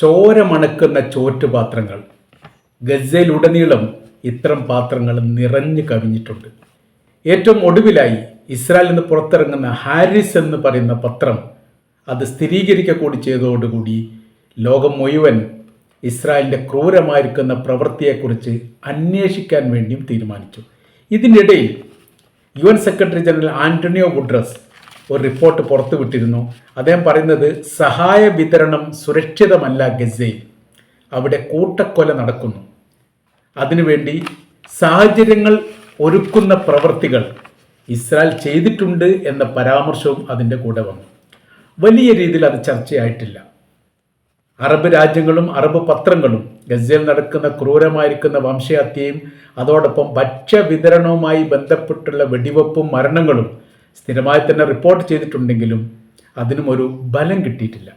ചോരമണക്കുന്ന ചോറ്റുപാത്രങ്ങൾ. ഗസയിലുടനീളം ഇത്തരം പാത്രങ്ങൾ നിറഞ്ഞു കവിഞ്ഞിട്ടുണ്ട്. ഏറ്റവും ഒടുവിലായി ഇസ്രായേലിൽ നിന്ന് പുറത്തിറങ്ങുന്ന ഹാരിസ് എന്ന് പറയുന്ന പത്രം അത് സ്ഥിരീകരിക്കുക കൂടി ചെയ്തതോടുകൂടി ലോകം മുഴുവൻ ഇസ്രായേലിന്റെ ക്രൂരമായിരിക്കുന്ന പ്രവൃത്തിയെക്കുറിച്ച് അന്വേഷിക്കാൻ വേണ്ടിയും തീരുമാനിച്ചു. ഇതിനിടയിൽ U N secretary general Antonio Guterres ഒരു റിപ്പോർട്ട് പുറത്തുവിട്ടിരുന്നു അദ്ദേഹം പറയുന്നത് സഹായ വിതരണം സുരക്ഷിതമല്ല ഗസയിൽ അവിടെ കൂട്ടക്കൊല നടക്കുന്നു. അതിനുവേണ്ടി സാഹചര്യങ്ങൾ ഒരുക്കുന്ന പ്രവൃത്തികൾ ഇസ്രായേൽ ചെയ്തിട്ടുണ്ട് എന്ന പരാമർശവും അതിന്റെ കൂടെ വന്നു. വലിയ രീതിയിൽ അത് ചർച്ചയായിട്ടില്ല. അറബ് രാജ്യങ്ങളും അറബ് പത്രങ്ങളും ഗസയിൽ നടക്കുന്ന ക്രൂരമായിരിക്കുന്ന വംശഹത്യയും അതോടൊപ്പം ഭക്ഷ്യ വിതരണവുമായി ബന്ധപ്പെട്ടുള്ള വെടിവെപ്പും മരണങ്ങളും സ്ഥിരമായി തന്നെ റിപ്പോർട്ട് ചെയ്തിട്ടുണ്ടെങ്കിലും അതിനും ഒരു ബലം കിട്ടിയിട്ടില്ല.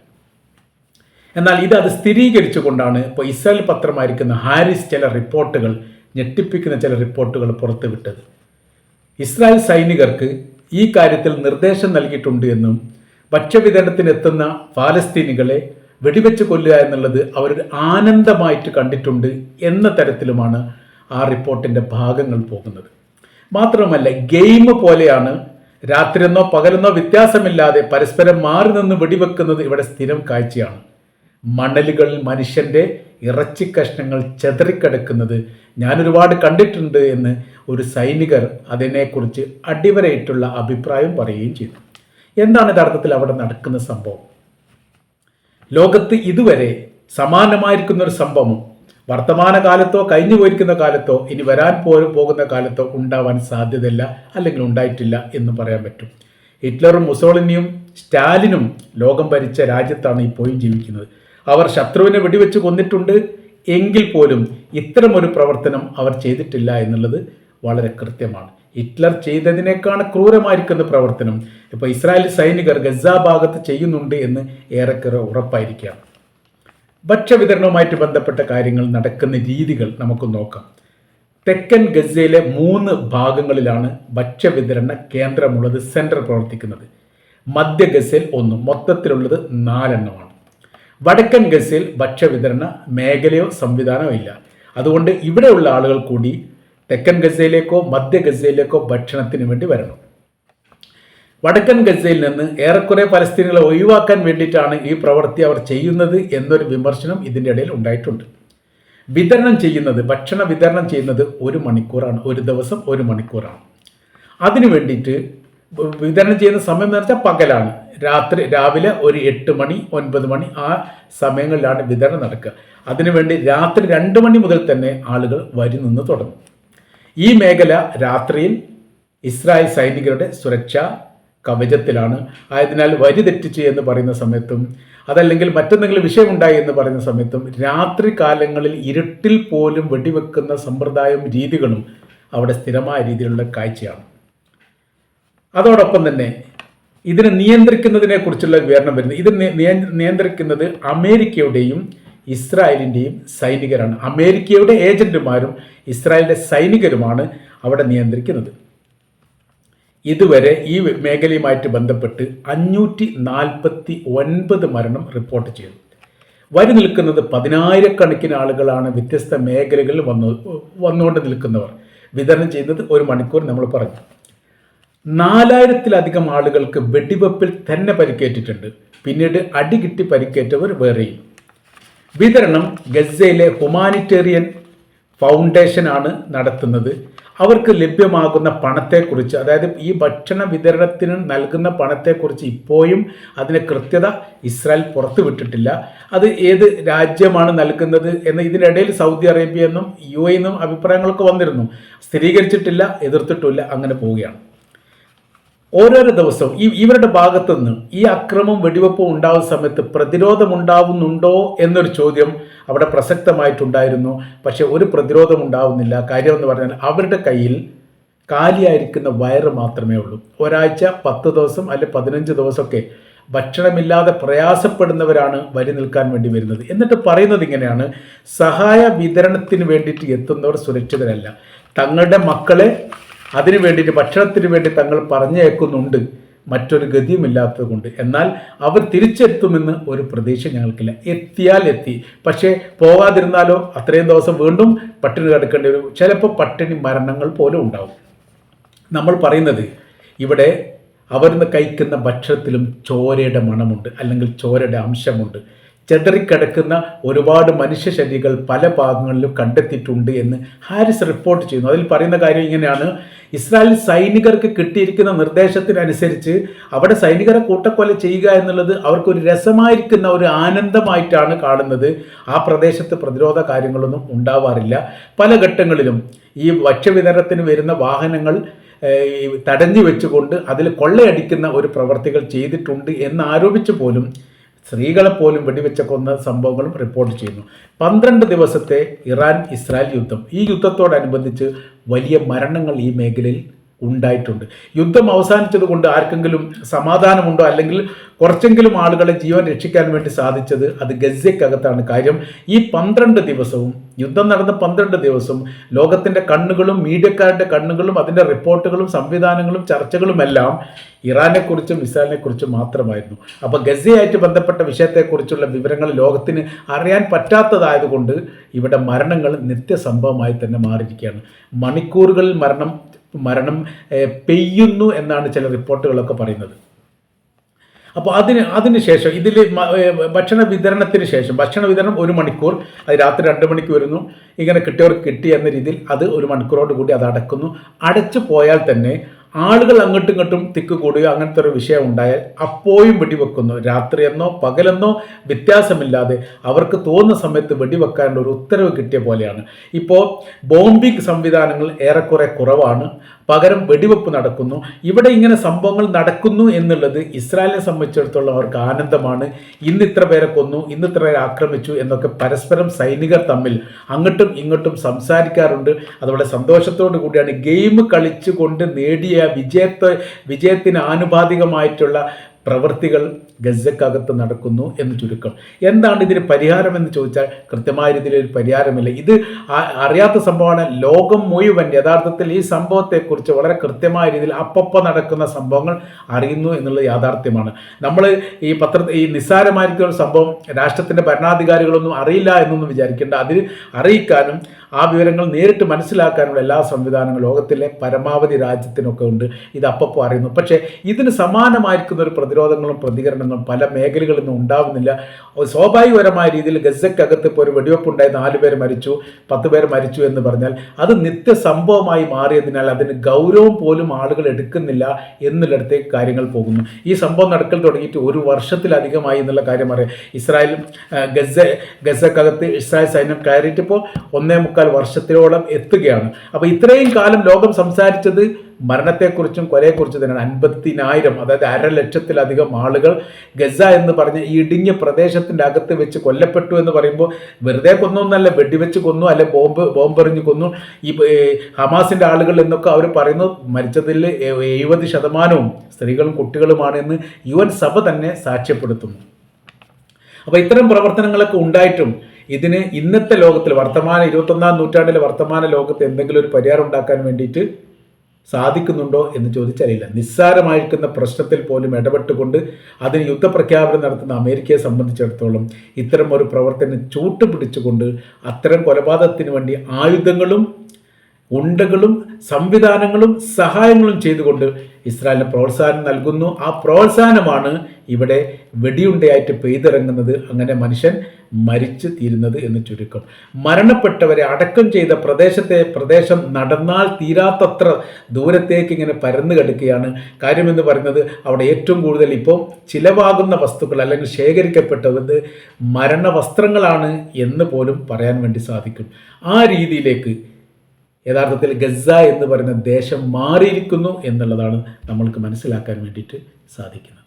എന്നാൽ ഇത് അത് സ്ഥിരീകരിച്ചുകൊണ്ടാണ് ഇപ്പോൾ ഇസ്രായേൽ പത്രമായിരിക്കുന്ന ഹാരിസ് ചില റിപ്പോർട്ടുകൾ ഞെട്ടിപ്പിക്കുന്ന ചില റിപ്പോർട്ടുകൾ പുറത്തുവിട്ടത്. ഇസ്രായേൽ സൈനികർക്ക് ഈ കാര്യത്തിൽ നിർദ്ദേശം നൽകിയിട്ടുണ്ട് എന്നും ഭക്ഷ്യവിതരണത്തിനെത്തുന്ന ഫാലസ്തീനികളെ വെടിവെച്ച് കൊല്ലുക എന്നുള്ളത് അവരൊരു ആനന്ദമായിട്ട് കണ്ടിട്ടുണ്ട് എന്ന തരത്തിലുമാണ് ആ റിപ്പോർട്ടിന്റെ ഭാഗങ്ങൾ പോകുന്നത്. മാത്രമല്ല ഗെയിം പോലെയാണ് രാത്രിയെന്നോ പകലെന്നോ വ്യത്യാസമില്ലാതെ പരസ്പരം മാറി നിന്ന് വെടിവെക്കുന്നത് ഇവിടെ സ്ഥിരം കാഴ്ചയാണ്. മണലുകളിൽ മനുഷ്യന്റെ ഇറച്ചി കഷ്ണങ്ങൾ ചെതറിക്കിടക്കുന്നത് ഞാൻ ഒരുപാട് കണ്ടിട്ടുണ്ട് എന്ന് ഒരു സൈനികർ അതിനെക്കുറിച്ച് അടിവരയിട്ടുള്ള അഭിപ്രായം പറയുകയും ചെയ്തു. എന്താണ് യഥാർത്ഥത്തിൽ അവിടെ നടക്കുന്ന സംഭവം? ലോകത്ത് ഇതുവരെ സമാനമായിരിക്കുന്ന ഒരു സംഭവം വർത്തമാന കാലത്തോ കഴിഞ്ഞു പോയിരിക്കുന്ന കാലത്തോ ഇനി വരാൻ പോലും പോകുന്ന കാലത്തോ ഉണ്ടാവാൻ സാധ്യതയില്ല അല്ലെങ്കിൽ ഉണ്ടായിട്ടില്ല എന്ന് പറയാൻ പറ്റും. ഹിറ്റ്ലറും മുസോളിനിയും സ്റ്റാലിനും ലോകം ഭരിച്ച രാജ്യത്താണ് ഇപ്പോഴും ജീവിക്കുന്നത്. അവർ ശത്രുവിനെ വെടിവെച്ച് കൊന്നിട്ടുണ്ട് എങ്കിൽ പോലും ഇത്തരമൊരു പ്രവർത്തനം അവർ ചെയ്തിട്ടില്ല എന്നുള്ളത് വളരെ കൃത്യമാണ്. ഹിറ്റ്ലർ ചെയ്തതിനേക്കാൾ ക്രൂരമായിരിക്കുന്ന പ്രവർത്തനം ഇപ്പോൾ ഇസ്രായേൽ സൈനികർ ഗസ ഭാഗത്ത് ചെയ്യുന്നുണ്ട് എന്ന് ഏറെക്കുറെ ഉറപ്പായിരിക്കുകയാണ്. ഭക്ഷ്യവിതരണവുമായിട്ട് ബന്ധപ്പെട്ട കാര്യങ്ങൾ നടക്കുന്ന രീതികൾ നമുക്ക് നോക്കാം. തെക്കൻ ഗസയിലെ മൂന്ന് ഭാഗങ്ങളിലാണ് ഭക്ഷ്യവിതരണ കേന്ദ്രമുള്ളത് സെന്റർ പ്രവർത്തിക്കുന്നത്. മധ്യ ഗസയിൽ ഒന്ന് മൊത്തത്തിലുള്ളത് നാലെണ്ണമാണ്. വടക്കൻ ഗസയിൽ ഭക്ഷ്യവിതരണ മേഖലയോ സംവിധാനമോ ഇല്ല. അതുകൊണ്ട് ഇവിടെയുള്ള ആളുകൾ കൂടി തെക്കൻ ഗസയിലേക്കോ മധ്യ ഗസയിലേക്കോ ഭക്ഷണത്തിന് വേണ്ടി വരണം. വടക്കൻ ഗസയിൽ നിന്ന് ഏറെക്കുറെ പലസ്തീനികളെ ഒഴിവാക്കാൻ വേണ്ടിയിട്ടാണ് ഈ പ്രവൃത്തി അവർ ചെയ്യുന്നത് എന്നൊരു വിമർശനം ഇതിന്റെ ഇടയിൽ ഉണ്ടായിട്ടുണ്ട്. വിതരണം ചെയ്യുന്നത് ഭക്ഷണ വിതരണം ചെയ്യുന്നത് ഒരു മണിക്കൂറാണ് ഒരു ദിവസം ഒരു മണിക്കൂറാണ്. അതിനു വേണ്ടിയിട്ട് വിതരണം ചെയ്യുന്ന സമയം എന്ന് വെച്ചാൽ പകലാണ്. രാത്രി രാവിലെ ഒരു എട്ട് മണി ഒൻപത് മണി ആ സമയങ്ങളിലാണ് വിതരണം നടക്കുക. അതിനുവേണ്ടി രാത്രി രണ്ട് മണി മുതൽ തന്നെ ആളുകൾ വരി നിന്ന് തുടങ്ങും. ഈ മേഖല രാത്രിയിൽ ഇസ്രായേൽ സൈനികരുടെ സുരക്ഷാ കവചത്തിലാണ്. ആയതിനാൽ വരി തെറ്റിച്ച് എന്ന് പറയുന്ന സമയത്തും അതല്ലെങ്കിൽ മറ്റെന്തെങ്കിലും വിഷയമുണ്ടായി എന്ന് പറയുന്ന സമയത്തും രാത്രി കാലങ്ങളിൽ ഇരുട്ടിൽ പോലും വെടിവെക്കുന്ന സമ്പ്രദായവും രീതികളും അവിടെ സ്ഥിരമായ രീതിയിലുള്ള കാഴ്ചയാണ്. അതോടൊപ്പം തന്നെ ഇതിനെ നിയന്ത്രിക്കുന്നതിനെ കുറിച്ചുള്ള വിവരണം വരുന്നത് ഇത് നിയന്ത്രിക്കുന്നത് അമേരിക്കയുടെയും ഇസ്രായേലിന്റെയും സൈനികരാണ്. അമേരിക്കയുടെ ഏജന്റുമാരും ഇസ്രായേലിന്റെ സൈനികരുമാണ് അവിടെ നിയന്ത്രിക്കുന്നത്. ഇതുവരെ ഈ മേഖലയുമായിട്ട് ബന്ധപ്പെട്ട് അഞ്ഞൂറ്റി നാൽപ്പത്തി ഒൻപത് മരണം റിപ്പോർട്ട് ചെയ്തു. വരി നിൽക്കുന്നത് പതിനായിരക്കണക്കിന് ആളുകളാണ് വ്യത്യസ്ത മേഖലകളിൽ വന്നു വന്നുകൊണ്ട് നിൽക്കുന്നവർ. വിതരണം ചെയ്യുന്നത് ഒരു മണിക്കൂർ നമ്മൾ പറഞ്ഞു. നാലായിരത്തിലധികം ആളുകൾക്ക് വെടിവെപ്പിൽ തന്നെ പരിക്കേറ്റിട്ടുണ്ട്. പിന്നീട് അടി കിട്ടി പരിക്കേറ്റവർ വേറെയും. വിതരണം ഗസയിലെ ഹ്യൂമാനിറ്റേറിയൻ ഫൗണ്ടേഷനാണ് നടത്തുന്നത്. അവർക്ക് ലഭ്യമാകുന്ന പണത്തെക്കുറിച്ച് അതായത് ഈ ഭക്ഷണ വിതരണത്തിന് നൽകുന്ന പണത്തെക്കുറിച്ച് ഇപ്പോഴും അതിന് കൃത്യത ഇസ്രായേൽ പുറത്തുവിട്ടിട്ടില്ല. അത് ഏത് രാജ്യമാണ് നൽകുന്നത് എന്ന് ഇതിനിടയിൽ സൗദി അറേബ്യ എന്നും യു എന്നും അഭിപ്രായങ്ങളൊക്കെ വന്നിരുന്നു. സ്ഥിരീകരിച്ചിട്ടില്ല എതിർത്തിട്ടില്ല അങ്ങനെ പോവുകയാണ്. ഓരോരോ ദിവസവും ഈ ഇവരുടെ ഭാഗത്തുനിന്ന് ഈ അക്രമം വെടിവെപ്പും ഉണ്ടാകുന്ന സമയത്ത് പ്രതിരോധം ഉണ്ടാവുന്നുണ്ടോ എന്നൊരു ചോദ്യം അവിടെ പ്രസക്തമായിട്ടുണ്ടായിരുന്നു. പക്ഷെ ഒരു പ്രതിരോധം ഉണ്ടാവുന്നില്ല. കാര്യമെന്ന് പറഞ്ഞാൽ അവരുടെ കയ്യിൽ കാലിയായിരിക്കുന്ന വയറ് മാത്രമേ ഉള്ളൂ. ഒരാഴ്ച പത്ത് ദിവസം അല്ലെ പതിനഞ്ച് ദിവസമൊക്കെ ഭക്ഷണമില്ലാതെ പ്രയാസപ്പെടുന്നവരാണ് വരി നിൽക്കാൻ വേണ്ടി വരുന്നത്. എന്നിട്ട് പറയുന്നത് ഇങ്ങനെയാണ്. സഹായ വിതരണത്തിന് വേണ്ടിയിട്ട് എത്തുന്നവർ സുരക്ഷിതരല്ല. തങ്ങളുടെ മക്കളെ അതിനു വേണ്ടിയിട്ട് ഭക്ഷണത്തിന് വേണ്ടി തങ്ങൾ പറഞ്ഞേക്കുന്നുണ്ട് മറ്റൊരു ഗതിയുമില്ലാത്തത് കൊണ്ട്. എന്നാൽ അവർ തിരിച്ചെത്തുമെന്ന് ഒരു പ്രതീക്ഷ ഞങ്ങൾക്കില്ല. എത്തിയാൽ എത്തി. പക്ഷേ പോകാതിരുന്നാലോ അത്രയും ദിവസം വീണ്ടും പട്ടിണി കിടക്കേണ്ടി വരും. ചിലപ്പോൾ പട്ടിണി മരണങ്ങൾ പോലും ഉണ്ടാവും. നമ്മൾ പറയുന്നത് ഇവിടെ അവർ കഴിക്കുന്ന ഭക്ഷണത്തിലും ചോരയുടെ മണമുണ്ട്. അല്ലെങ്കിൽ ചോരയുടെ അംശമുണ്ട്. ചെതറിക്കിടക്കുന്ന ഒരുപാട് മനുഷ്യ ശരികൾ പല ഭാഗങ്ങളിലും കണ്ടെത്തിയിട്ടുണ്ട് എന്ന് ഹാരിസ് റിപ്പോർട്ട് ചെയ്യുന്നു. അതിൽ പറയുന്ന കാര്യം ഇങ്ങനെയാണ്. ഇസ്രായേൽ സൈനികർക്ക് കിട്ടിയിരിക്കുന്ന നിർദ്ദേശത്തിനനുസരിച്ച് അവിടെ സൈനികരെ കൂട്ടക്കൊല ചെയ്യുക എന്നുള്ളത് അവർക്കൊരു രസമായിരിക്കുന്ന ഒരു ആനന്ദമായിട്ടാണ് കാണുന്നത്. ആ പ്രദേശത്ത് പ്രതിരോധ കാര്യങ്ങളൊന്നും ഉണ്ടാവാറില്ല. പല ഘട്ടങ്ങളിലും ഈ ഭക്ഷ്യവിതരണത്തിന് വരുന്ന വാഹനങ്ങൾ ഈ തടഞ്ഞു വെച്ചുകൊണ്ട് അതിൽ കൊള്ളയടിക്കുന്ന ഒരു പ്രവർത്തികൾ ചെയ്തിട്ടുണ്ട് എന്ന് ആരോപിച്ചു പോലും സ്ത്രീകളെ പോലും വെടിവെച്ച കൊന്ന സംഭവങ്ങളും റിപ്പോർട്ട് ചെയ്യുന്നു. പന്ത്രണ്ട് ദിവസത്തെ ഇറാൻ ഇസ്രായേൽ യുദ്ധം. ഈ യുദ്ധത്തോടനുബന്ധിച്ച് വലിയ മരണങ്ങൾ ഈ മേഖലയിൽ ഉണ്ടായിട്ടുണ്ട്. യുദ്ധം അവസാനിച്ചത് കൊണ്ട് ആർക്കെങ്കിലും സമാധാനമുണ്ടോ? അല്ലെങ്കിൽ കുറച്ചെങ്കിലും ആളുകളെ ജീവൻ രക്ഷിക്കാൻ വേണ്ടി സാധിച്ചത് അത് ഗസയ്ക്കകത്താണ്. കാര്യം ഈ പന്ത്രണ്ട് ദിവസവും യുദ്ധം നടന്ന പന്ത്രണ്ട് ദിവസവും ലോകത്തിന്റെ കണ്ണുകളും മീഡിയക്കാരുടെ കണ്ണുകളും അതിന്റെ റിപ്പോർട്ടുകളും സംവിധാനങ്ങളും ചർച്ചകളുമെല്ലാം ഇറാനെക്കുറിച്ചും ഇസ്രായേലിനെക്കുറിച്ചും മാത്രമായിരുന്നു. അപ്പോൾ ഗസയായിട്ട് ബന്ധപ്പെട്ട വിഷയത്തെക്കുറിച്ചുള്ള വിവരങ്ങൾ ലോകത്തിന് അറിയാൻ പറ്റാത്തതായതുകൊണ്ട് ഇവിടെ മരണങ്ങൾ നിത്യസംഭവമായി തന്നെ മാറിയിരിക്കുകയാണ്. മണിക്കൂറുകളിൽ മരണം മരണം പെയ്യുന്നു എന്നാണ് ചില റിപ്പോർട്ടുകളൊക്കെ പറയുന്നത്. അപ്പോൾ അതിന് അതിന് ശേഷം ഇതിൽ ഭക്ഷണ വിതരണത്തിന് ശേഷം ഭക്ഷണ വിതരണം ഒരു മണിക്കൂർ അത് രാത്രി രണ്ട് മണിക്ക് വരുന്നു. ഇങ്ങനെ കിട്ടിയവർക്ക് കിട്ടി എന്ന രീതിയിൽ അത് ഒരു മണിക്കൂറോട് കൂടി അത് അടക്കുന്നു. അടച്ചു പോയാൽ തന്നെ ആളുകൾ അങ്ങോട്ടും ഇങ്ങോട്ടും തിക്ക് കൂടുകയോ അങ്ങനത്തെ ഒരു വിഷയം ഉണ്ടായാൽ അപ്പോഴും വെടിവെക്കുന്നു. രാത്രിയെന്നോ പകലെന്നോ വ്യത്യാസമില്ലാതെ അവർക്ക് തോന്നുന്ന സമയത്ത് വെടിവെക്കാനുള്ള ഒരു ഉത്തരവ് കിട്ടിയ പോലെയാണ്. ഇപ്പോൾ ബോംബിംഗ് സംവിധാനങ്ങൾ ഏറെക്കുറെ കുറവാണ്. പകരം വെടിവെപ്പ് നടക്കുന്നു. ഇവിടെ ഇങ്ങനെ സംഭവങ്ങൾ നടക്കുന്നു എന്നുള്ളത് ഇസ്രായേലിനെ സംബന്ധിച്ചിടത്തോളം അവർക്ക് ആനന്ദമാണ്. ഇന്ന് ഇത്ര പേരെ കൊന്നു ഇന്ന് ഇത്ര പേരെ ആക്രമിച്ചു എന്നൊക്കെ പരസ്പരം സൈനികർ തമ്മിൽ അങ്ങോട്ടും ഇങ്ങോട്ടും സംസാരിക്കാറുണ്ട്. അതുപോലെ സന്തോഷത്തോടു കൂടിയാണ് ഗെയിം കളിച്ചുകൊണ്ട് നേടിയ വിജയത്തെ വിജയത്തിന് ആനുപാതികമായിട്ടുള്ള പ്രവൃത്തികൾ ഗസക്കകത്ത് നടക്കുന്നു എന്ന് ചുരുക്കം. എന്താണ് ഇതിന് പരിഹാരം എന്ന് ചോദിച്ചാൽ കൃത്യമായ രീതിയിൽ ഒരു പരിഹാരമില്ല. ഇത് അറിയാത്ത സംഭവമാണ് ലോകം മുഴുവൻ യഥാർത്ഥത്തിൽ ഈ സംഭവത്തെക്കുറിച്ച് വളരെ കൃത്യമായ രീതിയിൽ അപ്പപ്പം നടക്കുന്ന സംഭവങ്ങൾ അറിയുന്നു എന്നുള്ളത് യാഥാർത്ഥ്യമാണ്. നമ്മൾ ഈ പത്ര ഈ നിസ്സാരമായിരിക്കുന്ന സംഭവം രാഷ്ട്രത്തിന്റെ ഭരണാധികാരികളൊന്നും അറിയില്ല എന്നൊന്നും വിചാരിക്കേണ്ട. അതിൽ അറിയിക്കാനും ആ വിവരങ്ങൾ നേരിട്ട് മനസ്സിലാക്കാനുള്ള എല്ലാ സംവിധാനങ്ങളും ലോകത്തിലെ പരമാവധി രാജ്യത്തിനൊക്കെ ഉണ്ട്. ഇത് അപ്പപ്പോൾ അറിയുന്നു. പക്ഷേ ഇതിന് സമാനമായിരിക്കുന്ന ഒരു പ്രതിരോധങ്ങളും പ്രതികരണങ്ങളും പല മേഖലകളിൽ നിന്നും ഉണ്ടാവുന്നില്ല. സ്വാഭാവികപരമായ രീതിയിൽ ഗസക്കകത്ത് ഇപ്പോൾ ഒരു വെടിവെപ്പ് ഉണ്ടായി നാല് പേര് മരിച്ചു പത്ത് പേർ മരിച്ചു എന്ന് പറഞ്ഞാൽ അത് നിത്യ സംഭവമായി മാറിയതിനാൽ അതിന് ഗൗരവം പോലും ആളുകൾ എടുക്കുന്നില്ല എന്നുള്ളിടത്തേക്ക് കാര്യങ്ങൾ പോകുന്നു. ഈ സംഭവം നടക്കൽ തുടങ്ങിയിട്ട് ഒരു വർഷത്തിലധികമായി എന്നുള്ള കാര്യം അറിയാം. ഇസ്രായേൽ ഗസ ഗസക്കകത്ത് ഇസ്രായേൽ സൈന്യം കയറിയിട്ടിപ്പോൾ ഒന്നേ മുക്കാൽ വർഷത്തിലോളം എത്തുകയാണ്. അപ്പോൾ ഇത്രയും കാലം ലോകം സംസാരിച്ചത് മരണത്തെക്കുറിച്ചും കൊലയെക്കുറിച്ചും തന്നെയാണ്. അൻപത്തിനായിരം അതായത് അര ലക്ഷത്തിലധികം ആളുകൾ ഗസ എന്ന് പറഞ്ഞ ഈ ഇടിഞ്ഞ പ്രദേശത്തിന്റെ അകത്ത് വെച്ച് കൊല്ലപ്പെട്ടു എന്ന് പറയുമ്പോൾ വെറുതെ കൊന്നൊന്നല്ല വെടിവെച്ച് കൊന്നു അല്ലെ ബോംബ് ബോംബെറിഞ്ഞ് കൊന്നു. ഈ ഹമാസിന്റെ ആളുകൾ എന്നൊക്കെ അവർ പറയുന്നു മരിച്ചതിൽ എഴുപത് ശതമാനവും സ്ത്രീകളും കുട്ടികളുമാണ് എന്ന് യു എൻ സഭ തന്നെ സാക്ഷ്യപ്പെടുത്തുന്നു. അപ്പോൾ ഇത്തരം പ്രവർത്തനങ്ങളൊക്കെ ഉണ്ടായിട്ടും ഇതിന് ഇന്നത്തെ ലോകത്തിൽ വർത്തമാന ഇരുപത്തൊന്നാം നൂറ്റാണ്ടിലെ വർത്തമാന ലോകത്ത് എന്തെങ്കിലും ഒരു പരിഹാരം ഉണ്ടാക്കാൻ വേണ്ടിയിട്ട് സാധിക്കുന്നുണ്ടോ എന്ന് ചോദിച്ചറിയില്ല. നിസ്സാരമായിരിക്കുന്ന പ്രശ്നത്തിൽ പോലും ഇടപെട്ടുകൊണ്ട് അതിന് യുദ്ധപ്രഖ്യാപനം നടത്തുന്ന അമേരിക്കയെ സംബന്ധിച്ചിടത്തോളം ഇത്തരം ഒരു പ്രവർത്തനം ചൂട്ടുപിടിച്ചുകൊണ്ട് അത്തരം കൊലപാതകത്തിന് വേണ്ടി ആയുധങ്ങളും ഉണ്ടകളും സംവിധാനങ്ങളും സഹായങ്ങളും ചെയ്തുകൊണ്ട് ഇസ്രായേലിന് പ്രോത്സാഹനം നൽകുന്നു. ആ പ്രോത്സാഹനമാണ് ഇവിടെ വെടിയുണ്ടയായിട്ട് പെയ്തിറങ്ങുന്നത്. അങ്ങനെ മനുഷ്യൻ മരിച്ചു തീരുന്നത് എന്ന് ചുരുക്കം. മരണപ്പെട്ടവരെ അടക്കം ചെയ്ത പ്രദേശത്തെ പ്രദേശം നടന്നാൽ തീരാത്തത്ര ദൂരത്തേക്ക് ഇങ്ങനെ പരന്നു കിടക്കുകയാണ്. കാര്യമെന്ന് പറയുന്നത് അവിടെ ഏറ്റവും കൂടുതൽ ഇപ്പോൾ ചിലവാകുന്ന വസ്തുക്കൾ അല്ലെങ്കിൽ ശേഖരിക്കപ്പെട്ടത് മരണവസ്ത്രങ്ങളാണ് എന്ന് പോലും പറയാൻ വേണ്ടി സാധിക്കും. ആ രീതിയിലേക്ക് യഥാർത്ഥത്തിൽ ഗസ എന്ന് പറയുന്ന ദേശം മാറിയിരിക്കുന്നു എന്നുള്ളതാണ് നമ്മൾക്ക് മനസ്സിലാക്കാൻ വേണ്ടിയിട്ട് സാധിക്കുന്നത്.